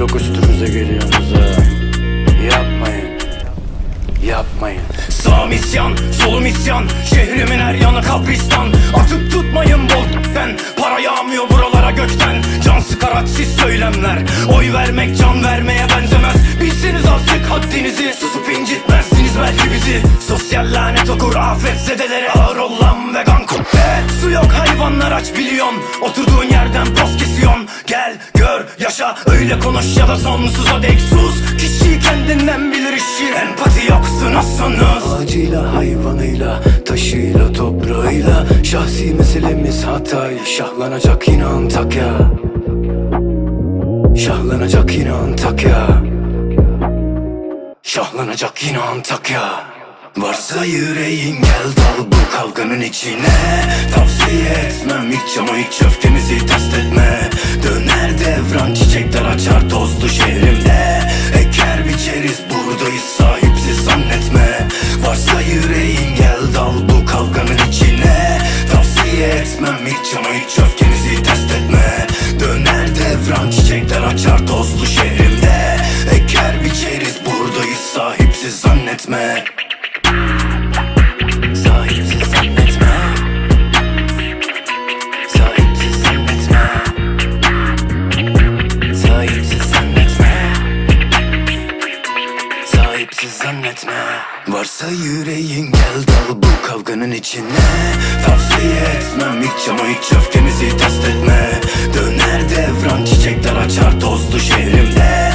çok üstümüze geliyorsunuz ha Yapmayın. Yapmayın. Sağım isyan, solum isyan Şehrimin her yanı kabristan Atıp tutmayın bolten Para yağmıyor buralara gökten. Can sıkar hadsiz söylemler Oy vermek can vermeye benzemez. Bilseniz azıcık haddinizi Susup incitmezsiniz belki bizi. Sosyal lanet okur afet zedelere Ağır ol lan vegan kubbe. Su yok hayvanlar aç biliyon Oturduğun Gel öyle konuş ya da sonsuza dek sus. Kişi kendinden bilir işi. Empati yoksunuzsunuz Ağacıyla hayvanıyla Taşıyla toprağıyla. Şahsi meselemiz Hatay Şahlanacak yine Antakya Şahlanacak yine Antakya Şahlanacak yine Antakya Varsa yüreğin gel dal bu kavganın içine. Tavsiye etmem hiç ama hiç öfkemizi test etme buradayız sahipsiz zannetme. Varsa yüreğin gel dal bu kavganın içine. Tavsiye etmem hiç ama hiç öfkenizi test etme. Döner devran çiçekler açar tozlu şehrimde. Eker biçeriz buradayız sahipsiz zannetme Sahipsiz zannetme. Varsa yüreğin gel dal bu kavganın içine. Tavsiye etmem hiç ama hiç öfkemizi test etme. Döner devran çiçekler açar tozlu şehrimde